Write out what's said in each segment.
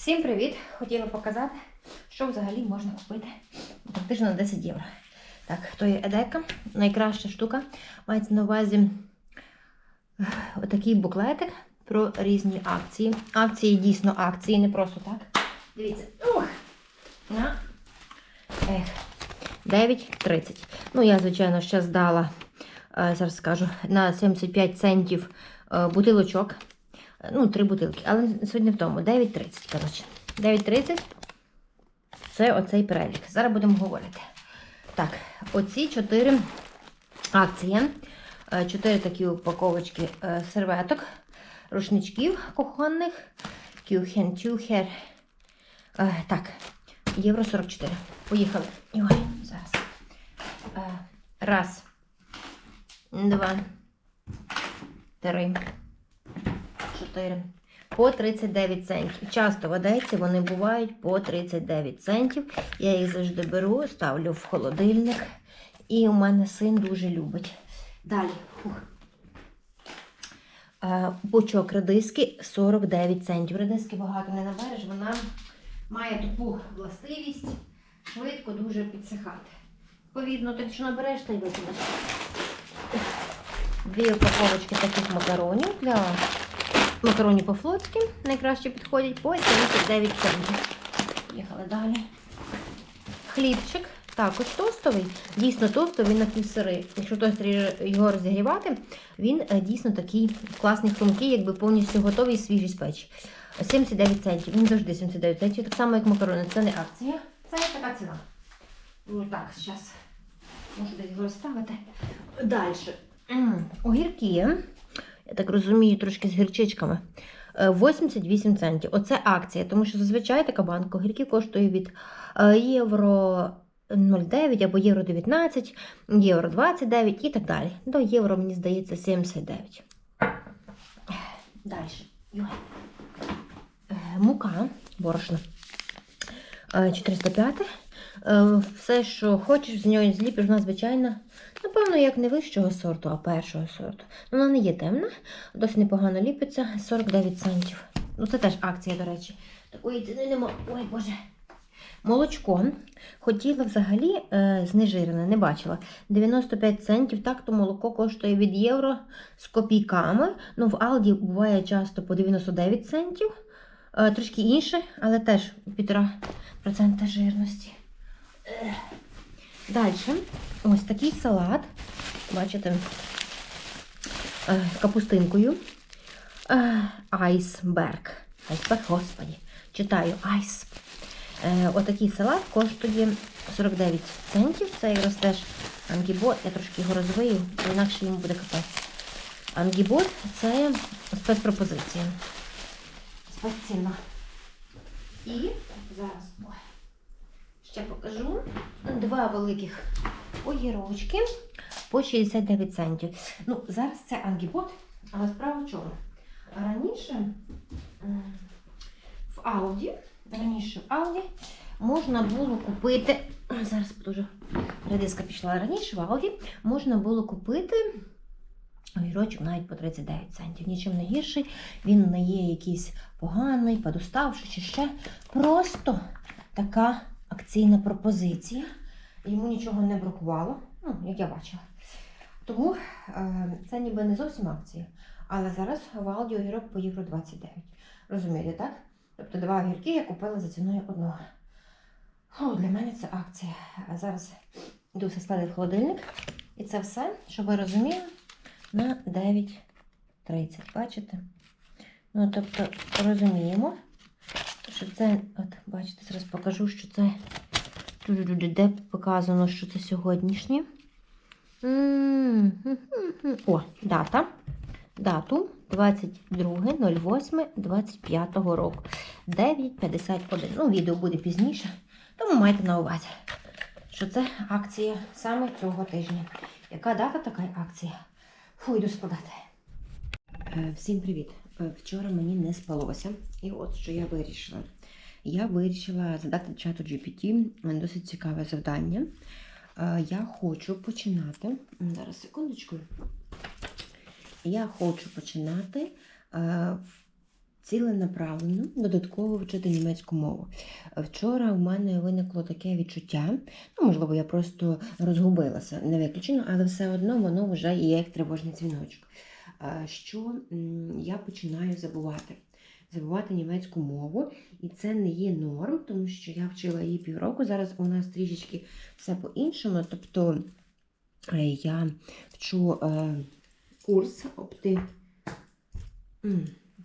Всім привіт! Хотіла показати, що взагалі можна купити практично на 10 євро. Так, то є Едека, найкраща штука. Мається на увазі е, отакий буклетик про різні акції. Акції дійсно акції, не просто так. Дивіться. Ух! На. Ех. 9,30. Ну, я, звичайно, ще здала, е, зараз скажу, на 75 центів е, бутилочок. Ну, три бутилки, але сьогодні в тому 9,30, коротше. 9,30 це оцей перелік. Зараз будемо говорити. Так, оці чотири акції. Е, Чотири такі упаковочки е, серветок, рушничків кухонних, кюхен, тюхер. Е, Так, євро 44. Поїхали. Ой, зараз. Раз, два, три, чотири. По 39 центів. Часто в Одесі вони бувають по 39 центів. Я їх завжди беру, ставлю в холодильник. І у мене син дуже любить. Далі. Фух. Е, Бучок редиски 49 центів. Редиски багато не набереш, вона має таку властивість швидко дуже підсихати. Відповідно, ти що набереш, та й викинеш. Дві упаковочки таких макаронів для макаронів по-флотськи найкраще підходять по 79 центів. Їхали далі. Хлібчик. Також тостовий. Дійсно тостовий на півсири. Якщо хтось його розігрівати, він е, дійсно такий класний, хрумкий, якби повністю готовий свіжий з печі. 79 центів. Він завжди 79 центів. Так само, як макарони. Це не акція. Це така ціна. Ну так, зараз можу десь його розставити. Далі. Огірки. Я так розумію, трошки з гірчичками. Е, 88 центів. Оце акція, тому що зазвичай така банка огірків коштує від е, євро 0,9 або євро 19, євро 29 і так далі. До євро, мені здається, 79. Далі. Е, Мука, борошно. Е, 405. Е, Все, що хочеш, з нього зліпиш, вона звичайна. Напевно, як не вищого сорту, а першого сорту. Вона не є темна, досить непогано ліпиться. 49 центів. Ну, це теж акція, до речі. Такої ціни нема. Ой, Боже. Молочко. Хотіла взагалі е, знежирене, не бачила. 95 центів. Так, то молоко коштує від євро з копійками. Ну, в Алді буває часто по 99 центів. Е, трошки інше, але теж 1,5% жирності. Далі, ось такий салат. Бачите, е, капустинкою. Е, Айсберг. Айсберг, господі. Читаю айс. Е, Отакий салат коштує 49 центів. Це якраз теж ангібот. Я трошки його розвию, інакше йому буде капець. Ангібот це спецпропозиція. Спецціна. І зараз. Ще покажу два великих огірочки по 69 центів. Ну, зараз це ангібот, але справа в чому? Раніше в Ауді, раніше в Ауді можна було купити. Зараз дуже редиска пішла. Раніше в Ауді можна було купити огірочок навіть по 39 центів. Нічим не гірший, він не є якийсь поганий, подоставши чи ще. Просто така акційна пропозиція. Йому нічого не бракувало, ну, як я бачила. Тому е, це ніби не зовсім акція. Але зараз в Алді огірок по євро 29. Розумієте, так? Тобто два огірки я купила за ціною одного. О, для мене це акція. А зараз йду все складати в холодильник. І це все, щоб ви розуміли, на 9.30. Бачите? Ну, тобто, розуміємо, що це, от, бачите, зараз покажу, що це. Де показано, що це сьогоднішнє. О, дата. Дату 22.08.25 року. 9.51. Ну, відео буде пізніше, тому майте на увазі, що це акція саме цього тижня. Яка дата, така акція. Фу, йду складати. Всім привіт. Е, Вчора мені не спалося. І от що я вирішила. Я вирішила задати чату GPT досить цікаве завдання. Е, Я хочу починати. Зараз секундочку. Я хочу починати е, ціленаправлено додатково вчити німецьку мову. Вчора в мене виникло таке відчуття, ну, можливо, я просто розгубилася, не виключено, але все одно воно вже є як тривожний дзвіночок. Е, Що я починаю забувати. Забувати німецьку мову, і це не є норм, тому що я вчила її півроку. Зараз у нас трішечки все по-іншому. Тобто е, я вчу е, курс опти,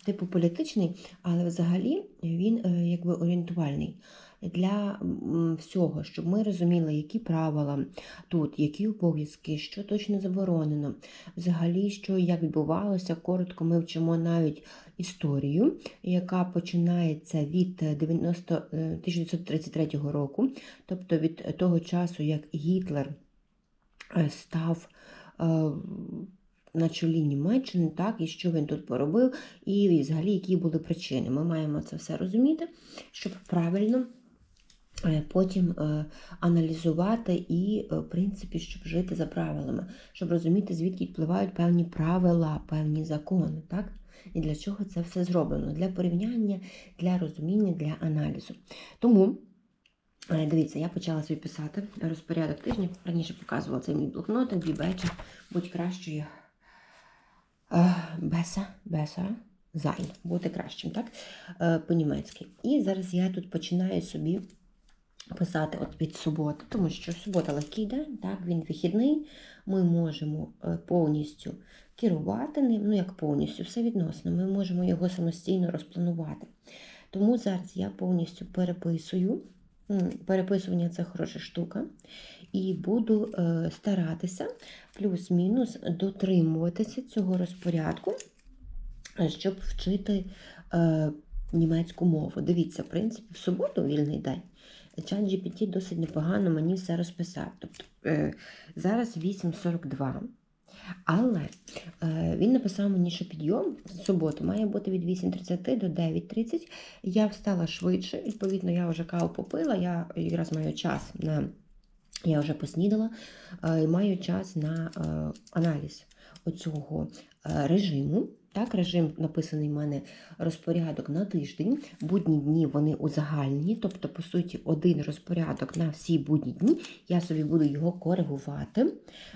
типу політичний, але взагалі він е, якби орієнтувальний для всього, щоб ми розуміли, які правила тут, які обов'язки, що точно заборонено, взагалі, що як відбувалося. Коротко ми вчимо навіть історію, яка починається від 90, е, 1933 року, тобто від того часу, як Гітлер е, став е, на чолі Німеччини, так, і що він тут поробив, і взагалі які були причини. Ми маємо це все розуміти, щоб правильно е, потім е, аналізувати і, е, в принципі, щоб жити за правилами, щоб розуміти, звідки впливають певні правила, певні закони. так? І для чого це все зроблено? Для порівняння, для розуміння, для аналізу. Тому. Е, Дивіться, я почала собі писати розпорядок тижня. Раніше показувала цей мій блокнотик, бібеча, будь кращою. Е, Беса, беса, зайн, бути кращим, так? Е, По-німецьки. І зараз я тут починаю собі писати от від суботи, тому що субота легкий день, так, він вихідний. Ми можемо е, повністю керувати ним, ну як повністю, все відносно. Ми можемо його самостійно розпланувати. Тому зараз я повністю переписую. Переписування це хороша штука. І буду е, старатися плюс-мінус дотримуватися цього розпорядку, щоб вчити е, німецьку мову. Дивіться, в принципі, в суботу вільний день. Чат GPT досить непогано мені все розписав. Тобто е, зараз 8.42. Але е, він написав мені, що підйом в суботу має бути від 8.30 до 9.30. Я встала швидше, відповідно, я вже каву попила, я якраз маю час на. Я вже поснідала е, і маю час на аналіз оцього е, режиму. Так, режим написаний в мене розпорядок на тиждень. Будні дні вони узагальнені, тобто, по суті, один розпорядок на всі будні дні. Я собі буду його коригувати.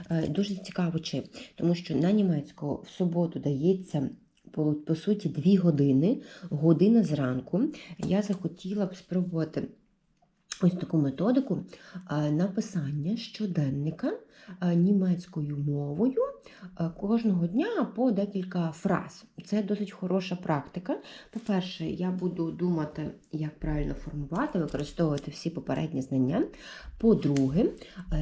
Е, Дуже цікаво чим, тому що на німецького в суботу дається. По, суті, дві години, година зранку. Я захотіла б спробувати ось таку методику е, написання щоденника е, німецькою мовою е, кожного дня по декілька фраз. Це досить хороша практика. По-перше, я буду думати, як правильно формувати, використовувати всі попередні знання. По-друге,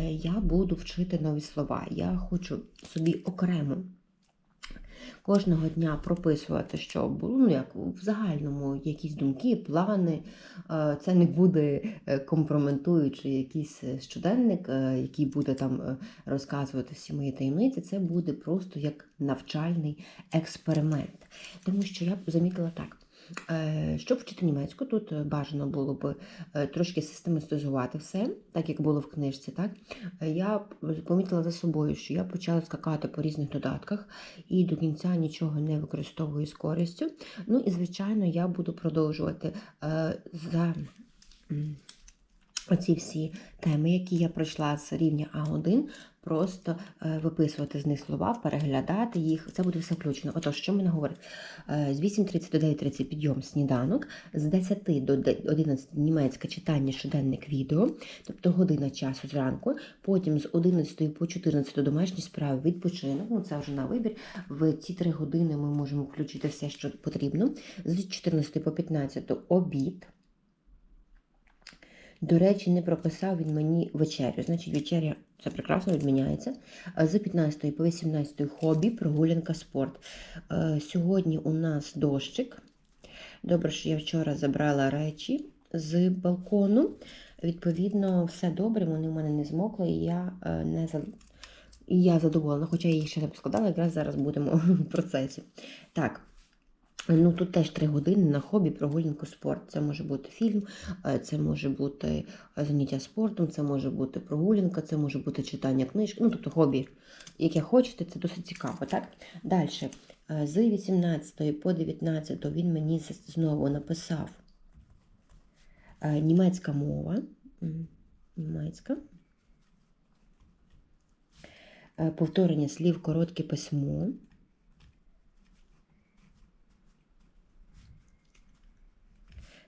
я буду вчити нові слова. Я хочу собі окремо кожного дня прописувати, що було, ну як в загальному якісь думки, плани. Е, Це не буде е, компрометуючи якийсь е, щоденник, який буде там розказувати всі мої таємниці. Це буде просто як навчальний експеримент. Тому що я б замітила так. Е, Щоб вчити німецьку, тут е, бажано було б е, трошки систематизувати все, так як було в книжці. Так? Я помітила за собою, що я почала скакати по різних додатках і до кінця нічого не використовую з користю. Ну і, звичайно, я буду продовжувати за. Оці всі теми, які я пройшла з рівня А1, просто е, виписувати з них слова, переглядати їх. Це буде все включено. Отож, що мене говорить? Е, з 8.30 до 9.30 підйом сніданок, з 10 до 11 німецьке читання щоденник відео, тобто година часу зранку. Потім з 11 по 14 домашні справи відпочинок. Ну це вже на вибір. В ці три години ми можемо включити все, що потрібно. З 14 по 15 обід. До речі, не прописав він мені вечерю. Значить, вечеря це прекрасно відміняється. Е, З 15 по 18 хобі, прогулянка, спорт. Е, Сьогодні у нас дощик. Добре, що я вчора забрала речі з балкону. Відповідно, все добре, вони в мене не змокли, і я е, не і я задоволена, хоча я їх ще не поскладала, якраз зараз будемо в процесі. Так. Ну, тут теж три години на хобі, прогулянку, спорт. Це може бути фільм, е, це може бути е, заняття спортом, це може бути прогулянка, це може бути читання книжки. Ну, тобто хобі, яке хочете, це досить цікаво. Так? Далі. Е, З 18 по 19 він мені знову написав німецька мова. Німецька. Повторення слів коротке письмо.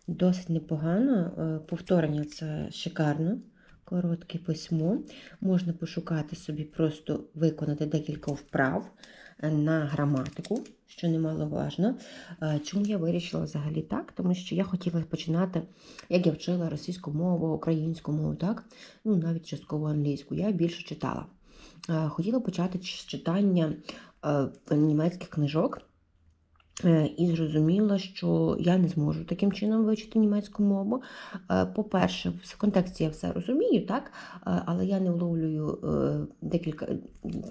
Досить непогано. Е, Повторення це шикарно. Коротке письмо. Можна пошукати собі, просто виконати декілька вправ е, на граматику, що немаловажно. Е, Чому я вирішила взагалі так? Тому що я хотіла починати, як я вчила російську мову, українську мову, так? Ну, навіть частково англійську. Я більше читала. Хотіла почати з читання німецьких книжок. Е, І зрозуміла, що я не зможу таким чином вивчити німецьку мову. Е, По-перше, в контексті я все розумію, так? Е, але я не вловлюю декілька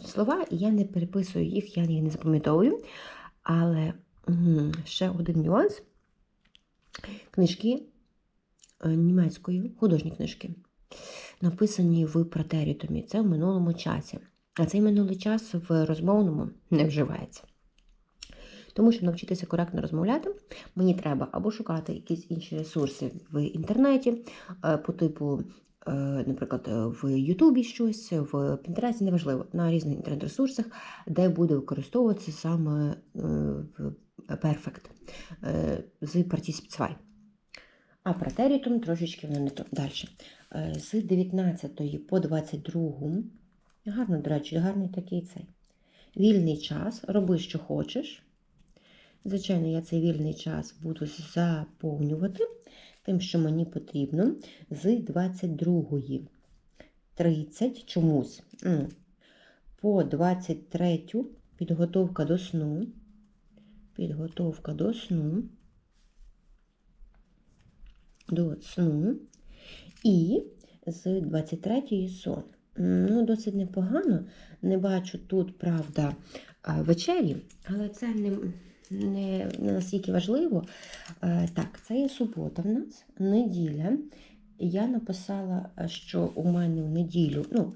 слова, і я не переписую їх, я їх не запам'ятовую. Але ще один нюанс: книжки німецькою, художні книжки, написані в претерітумі. Це в минулому часі. А цей минулий час в розмовному не вживається. Тому, щоб навчитися коректно розмовляти, мені треба або шукати якісь інші ресурси в інтернеті, е, по типу, е, наприклад, е, в Ютубі щось, в Пінтересті, неважливо, на різних інтернет-ресурсах, де буде використовуватися саме Perfect з Participe 2. А претерітум трошечки воно не то. Далі. З 19 по 22. Гарно, до речі, гарний такий цей. Вільний час, роби, що хочеш. Звичайно, я цей вільний час буду заповнювати тим, що мені потрібно, з 22 30 чомусь по 23 підготовка до сну. Підготовка до сну. До сну. І з 23 сон. Ну, досить непогано. Не бачу тут, правда, вечері, але це не, не, настільки важливо. Е, Так, це є субота в нас, неділя. Я написала, е, що у мене в неділю, ну,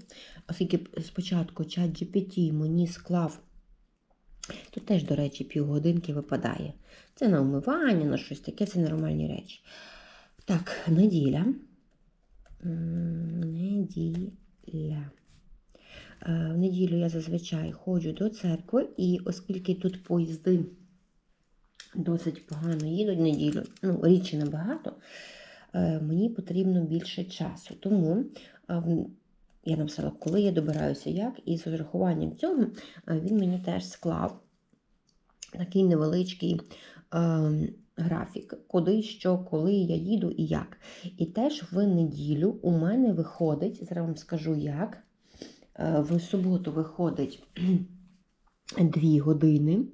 оскільки спочатку чат GPT мені склав, тут теж, до речі, півгодинки випадає. Це на умивання, на щось таке, це нормальні речі. Так, неділя. Неділя. Е, В неділю я зазвичай ходжу до церкви, і оскільки тут поїзди досить погано їдуть неділю, ну, рідше набагато, е, мені потрібно більше часу. Тому я написала, коли я добираюся як, і з урахуванням цього він мені теж склав такий невеличкий е, графік, куди, що, коли я їду і як. І теж в неділю у мене виходить, зараз вам скажу як. Е, В суботу виходить дві години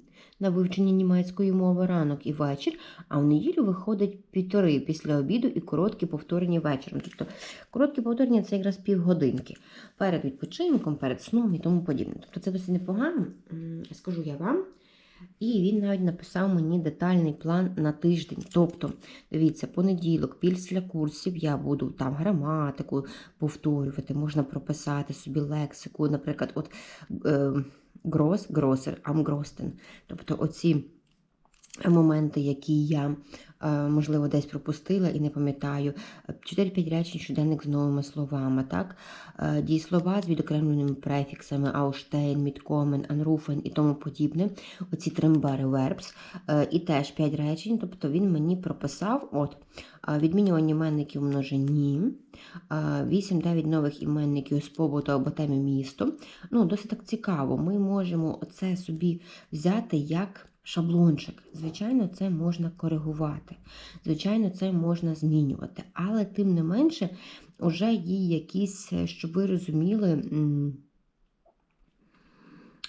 на вивчення німецької мови ранок і вечір, а в неділю виходить півтори після обіду і короткі повторення вечором. Тобто короткі повторення це якраз півгодинки перед відпочинком, перед сном і тому подібне. Тобто це досить непогано, скажу я вам. І він навіть написав мені детальний план на тиждень. Тобто, дивіться, понеділок, після курсів я буду там граматику повторювати, можна прописати собі лексику, наприклад, от е, грос, гросер, амгростен. Тобто оці моменти, які я, можливо, десь пропустила і не пам'ятаю. 4-5 речень щоденник з новими словами, так? Е, Дієслова з відокремленими префіксами Ауштейн, Мідкомен, Анруфен і тому подібне. Оці тримбари verbs. Е, І теж 5 речень, тобто він мені прописав от, е, відмінювання іменників в множині, 8-9 нових іменників з побуту або темі місто. Ну, досить так цікаво. Ми можемо це собі взяти як шаблончик. Звичайно, це можна коригувати. Звичайно, це можна змінювати. Але тим не менше, вже є якісь, е, щоб ви розуміли.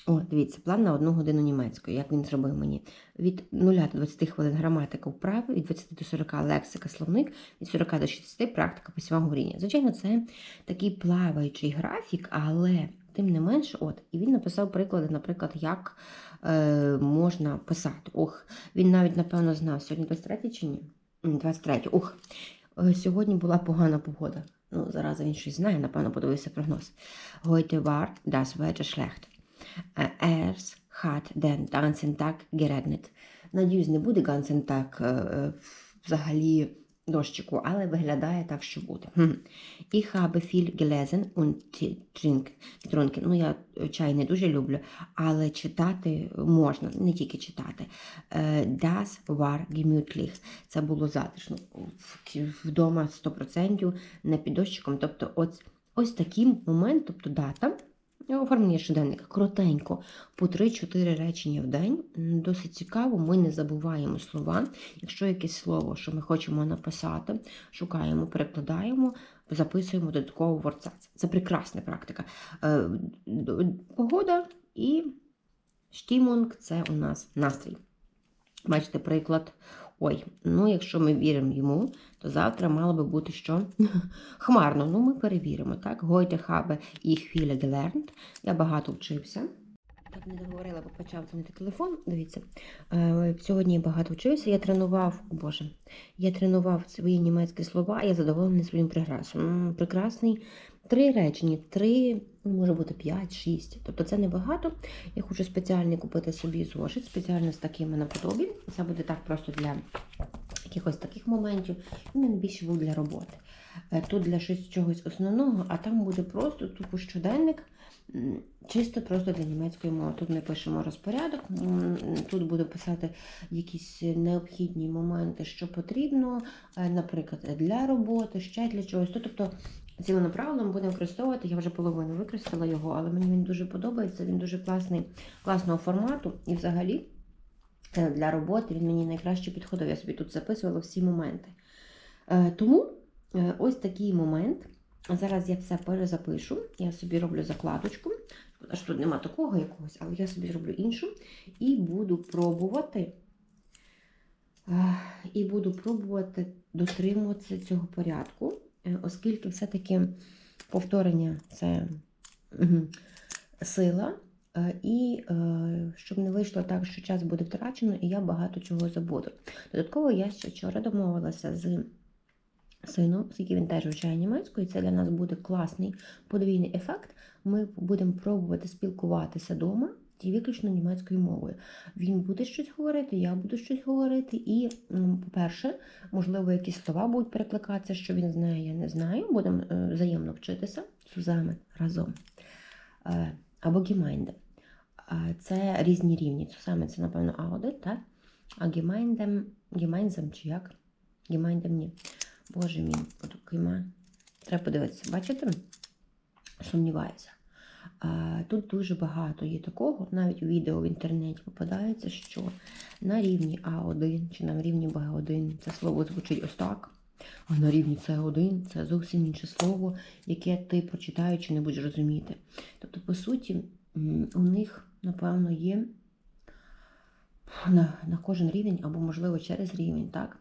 О, дивіться, план на одну годину німецької, як він зробив мені. Від 0 до 20 хвилин граматика вправи, від 20 до 40 лексика, словник, від 40 до 60 практика письмового говоріння. Звичайно, це такий плаваючий графік, але тим не менше, от, і він написав приклади, наприклад, як е, можна писати. Ох, він навіть, напевно, знав, сьогодні 23 чи ні? 23. Ух, е, сьогодні була погана погода. Ну, зараз він щось знає, напевно, подивився прогноз. Heute war das Wetter schlecht. Е, Erst hat den ganzen Tag geregnet. Надіюсь, не буде ganzen Tag е, взагалі дощику, але виглядає так, що буде. Habe viel gelesen und getrunken. Ну, я чай не дуже люблю, але читати можна, не тільки читати. Е, Das war gemütlich. Це було затишно. Вдома 100% не під дощиком. Тобто, ось, ось такий момент, тобто дата. Оформлення щоденника коротенько, по 3-4 речення в день. Досить цікаво, ми не забуваємо слова. Якщо якесь слово, що ми хочемо написати, шукаємо, перекладаємо, записуємо додатково в WordSats. Це прекрасна практика. Е, Погода і штімунг це у нас настрій. Бачите, приклад. Ой, ну якщо ми віримо йому, то завтра мало би бути що? Хмарно. Ну, ми перевіримо, так? Heute habe ich viele gelernt. Я багато вчився. Так не договорила, бо почав дзвонити телефон. Дивіться, е, сьогодні я багато вчився. Я тренував, о Боже, я тренував свої німецькі слова, я задоволений своїм прогресом. Прекрасний. Три речення, три, ну, може бути п'ять, шість. Тобто це небагато. Я хочу спеціально купити собі зошит, спеціально з такими наподобі. Це буде так просто для якихось таких моментів. І він більше був для роботи. Е, Тут для щось чогось основного, а там буде просто тупо щоденник, чисто просто для німецької мови. Тут ми пишемо розпорядок, тут буду писати якісь необхідні моменти, що потрібно, е, наприклад, для роботи, ще для чогось. Тобто ціленаправлено будемо використовувати. Я вже половину використала його, але мені він дуже подобається. Він дуже класний, класного формату і взагалі. е, Для роботи він мені найкраще підходив. Я собі тут записувала всі моменти. Е, Тому е, ось такий момент. Зараз я все перезапишу. Я собі роблю закладочку. Аж тут нема такого якогось, але я собі зроблю іншу. І буду пробувати. І буду пробувати дотримуватися цього порядку, оскільки все-таки повторення це сила. Е, І е, щоб не вийшло так, що час буде втрачено, і я багато чого забуду. Додатково я ще вчора домовилася з сином, оскільки він теж вивчає німецьку, і це для нас буде класний подвійний ефект. Ми будемо пробувати спілкуватися вдома і виключно німецькою мовою. Він буде щось говорити, я буду щось говорити. І, по-перше, можливо, якісь слова будуть перекликатися, що він знає, я не знаю. Будемо е, взаємно вчитися зузами разом. Е, Або гімайнде. Це різні рівні. Саме це, напевно, аудит, так? А гімайндем, гімайнзем чи як? Гімайндем ні. Боже мій, от кима. Треба подивитися. Бачите? Сумніваюся. А, Тут дуже багато є такого, навіть у відео в інтернеті попадається, що на рівні А1 чи на рівні Б1 це слово звучить ось так. А на рівні С1 це зовсім інше слово, яке ти прочитаючи не будеш розуміти. Тобто, по суті, у них, напевно, є на, на кожен рівень, або, можливо, через рівень, так?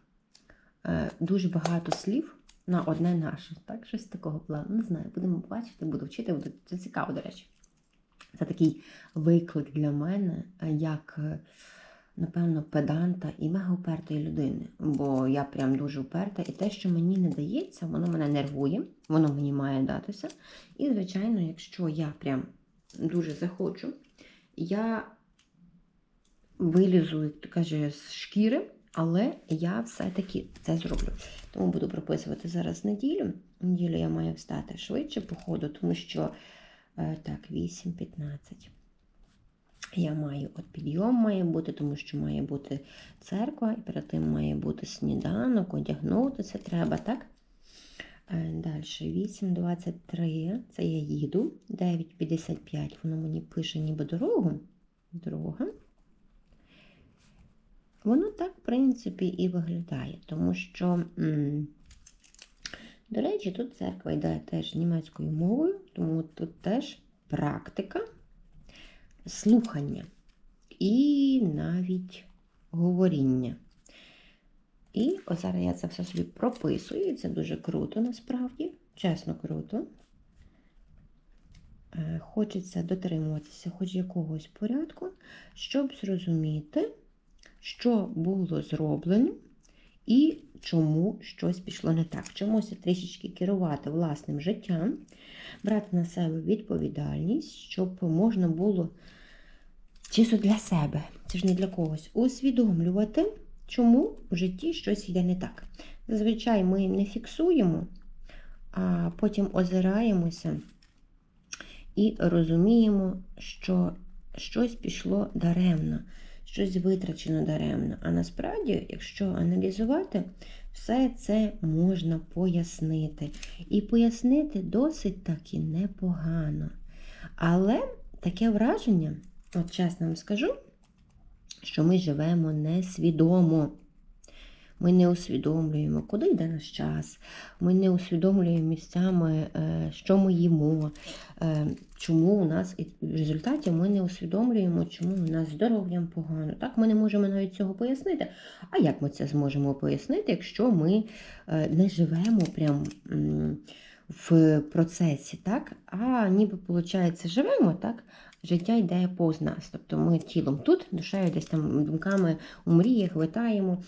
Е, дуже багато слів на одне наше. Так, щось такого плану. Не знаю, будемо бачити, буду вчити, буде це цікаво, до речі. Це такий виклик для мене, е, як, е, напевно, педанта і мега упертої людини. Бо я прям дуже уперта, і те, що мені не дається, воно мене нервує, воно мені має датися. І, звичайно, якщо я прям дуже захочу, я вилізу, як то каже, з шкіри. Але я все-таки це зроблю. Тому буду прописувати зараз неділю. Неділю я маю встати швидше по ходу, тому що е, так, 8.15. Я маю от підйом має бути, тому що має бути церква, і перед тим має бути сніданок, одягнутися треба, так? Е, Далі 8.23. Це я їду. 9.55. Воно мені пише ніби дорогу. Дорога. Воно так, в принципі, і виглядає, тому що, до речі, тут церква йде теж німецькою мовою, тому тут теж практика слухання і навіть говоріння. І ось зараз я це все собі прописую, і це дуже круто насправді, чесно круто. Е, Хочеться дотримуватися хоч якогось порядку, щоб зрозуміти що було зроблено і чому щось пішло не так. Вчимося трішечки керувати власним життям, брати на себе відповідальність, щоб можна було чисто для себе, це ж не для когось, усвідомлювати, чому в житті щось йде не так. Зазвичай ми не фіксуємо, а потім озираємося і розуміємо, що щось пішло даремно, щось витрачено даремно. А насправді, якщо аналізувати, все це можна пояснити. І пояснити досить таки непогано. Але таке враження, от чесно вам скажу, що ми живемо несвідомо. Ми не усвідомлюємо, куди йде наш час. Ми не усвідомлюємо місцями, е, що ми їмо, е, чому у нас і в результаті ми не усвідомлюємо, чому у нас здоров'ям погано. Так, ми не можемо навіть цього пояснити. А як ми це зможемо пояснити, якщо ми е, не живемо прям в процесі, так? А ніби, виходить, живемо, так? Життя йде повз нас. Тобто ми тілом тут, душею десь там думками у мріях витаємо.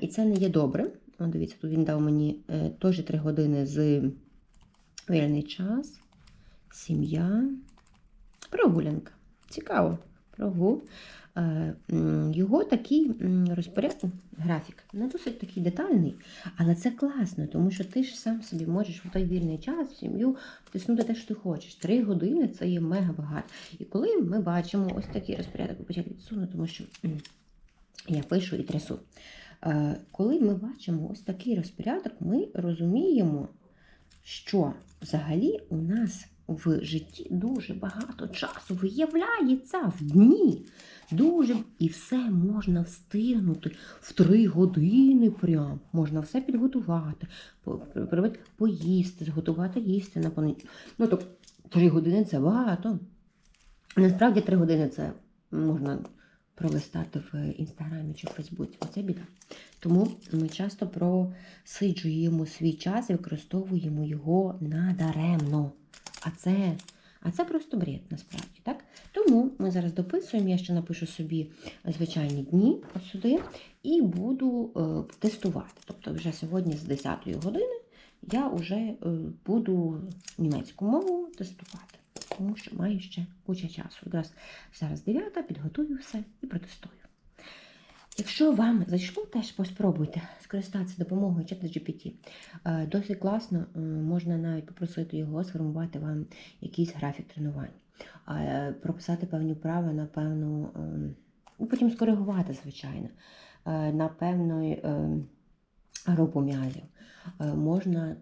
І це не є добре. О, дивіться, тут він дав мені е, теж 3 години з вільний час, сім'я, прогулянка. Цікаво. Прогул. Е, Його такий м, розпоряд... графік не досить такий детальний, але це класно, тому що ти ж сам собі можеш в той вільний час в сім'ю втиснути те, що ти хочеш. Три години це є мега багато. І коли ми бачимо ось такий розпорядок, почати відсуну, тому що я пишу і трясу. Е, Коли ми бачимо ось такий розпорядок, ми розуміємо, що взагалі у нас в житті дуже багато часу виявляється в дні. Дуже і все можна встигнути в три години. Прям можна все підготувати, поїсти, зготувати їсти на понеділок. Ну тобто три години це багато. Насправді три години це можна пролистати в інстаграмі чи в Фейсбуці. Оце біда. Тому ми часто просиджуємо свій час і використовуємо його надаремно. А це, а це просто бред, насправді. так? Тому ми зараз дописуємо, я ще напишу собі звичайні дні сюди і буду е, тестувати. Тобто вже сьогодні з 10 години я вже е, буду німецьку мову тестувати, тому що маю ще куча часу. Якраз зараз 9, підготую все і протестую. Якщо вам зайшло, теж поспробуйте скористатися допомогою ChatGPT. Е, Досить класно, е, можна навіть попросити його сформувати вам якийсь графік тренувань, е, прописати певні вправи на певну, ну, потім скоригувати, звичайно, на певну групу м'язів. Е, Можна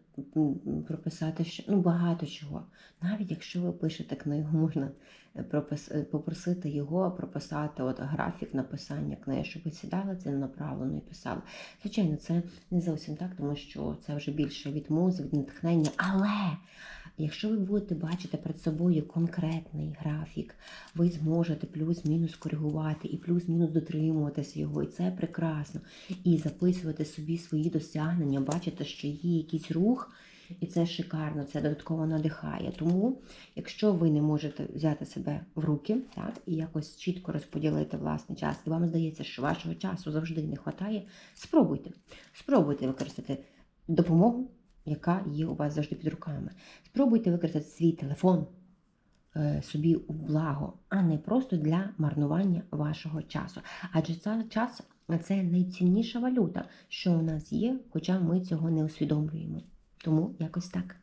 прописати ще, ну, багато чого. Навіть якщо ви пишете книгу, можна е, пропис, е, попросити його прописати от графік написання книги, щоб ви сідали це направлено і писали. Звичайно, це не зовсім так, тому що це вже більше від музик, від натхнення. Але якщо ви будете бачити перед собою конкретний графік, ви зможете плюс-мінус коригувати і плюс-мінус дотримуватися його, і це прекрасно. І записувати собі свої досягнення, бачити, що є якийсь рух. І це шикарно, це додатково надихає. Тому, якщо ви не можете взяти себе в руки, так, і якось чітко розподілити власний час, і вам здається, що вашого часу завжди не вистачає, спробуйте. Спробуйте використати допомогу, яка є у вас завжди під руками. Спробуйте використати свій телефон е, собі у благо, а не просто для марнування вашого часу. Адже цей час це найцінніша валюта, що у нас є, хоча ми цього не усвідомлюємо. Тому якось так.